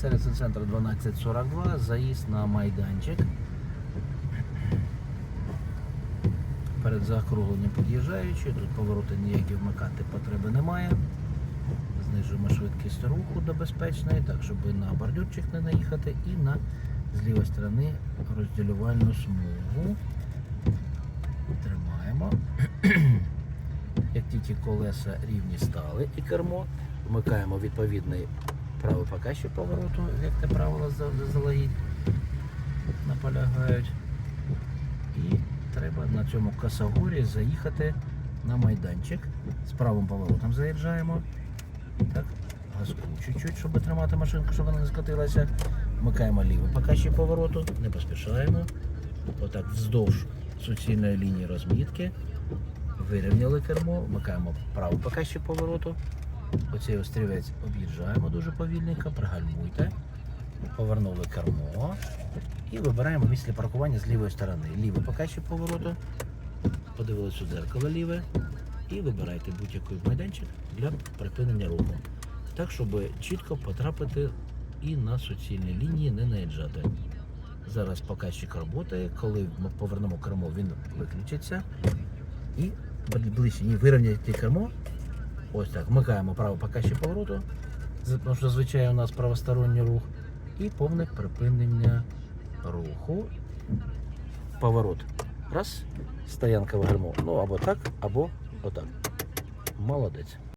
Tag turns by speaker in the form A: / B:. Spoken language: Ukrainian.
A: Сервісний центр 1242, заїзд на майданчик. Перед закругленням під'їжджаючи, тут повороти ніякі вмикати потреби немає. Знижуємо швидкість руху до безпечної, так щоб на бордюрчик не наїхати і на з лівої сторони розділювальну смугу. Тримаємо. Як тільки колеса рівні стали і кермо, вмикаємо відповідний правий показчик повороту, як те правило завжди залагідь наполягають. І треба на цьому косогорі заїхати на майданчик. З правим поворотом заїжджаємо. Так, газку чуть-чуть, щоб тримати машинку, щоб вона не скотилася. Вмикаємо лівий показчик повороту, не поспішаємо. Отак вздовж суцільної лінії розмітки. Вирівняли кермо, вмикаємо правий показчик повороту. Оцей острівець об'їжджаємо дуже повільненько, пригальмуйте. Повернули кермо і вибираємо місце паркування з лівої сторони. Лівий показчик повороту. Подивилися у дзеркало ліве і вибирайте будь-який майданчик для припинення руху. Так, щоб чітко потрапити і на суцільній лінії не наїжджати. Зараз показчик працює, коли ми повернемо кермо, він виключиться. І ближче ні, вирівняйте кермо. Ось так, вмикаємо правий показчик повороту, з- тому що зазвичай у нас правосторонній рух, і повне припинення руху. Поворот. Раз, стоянка в гальмо. Ну або так, або отак. Молодець.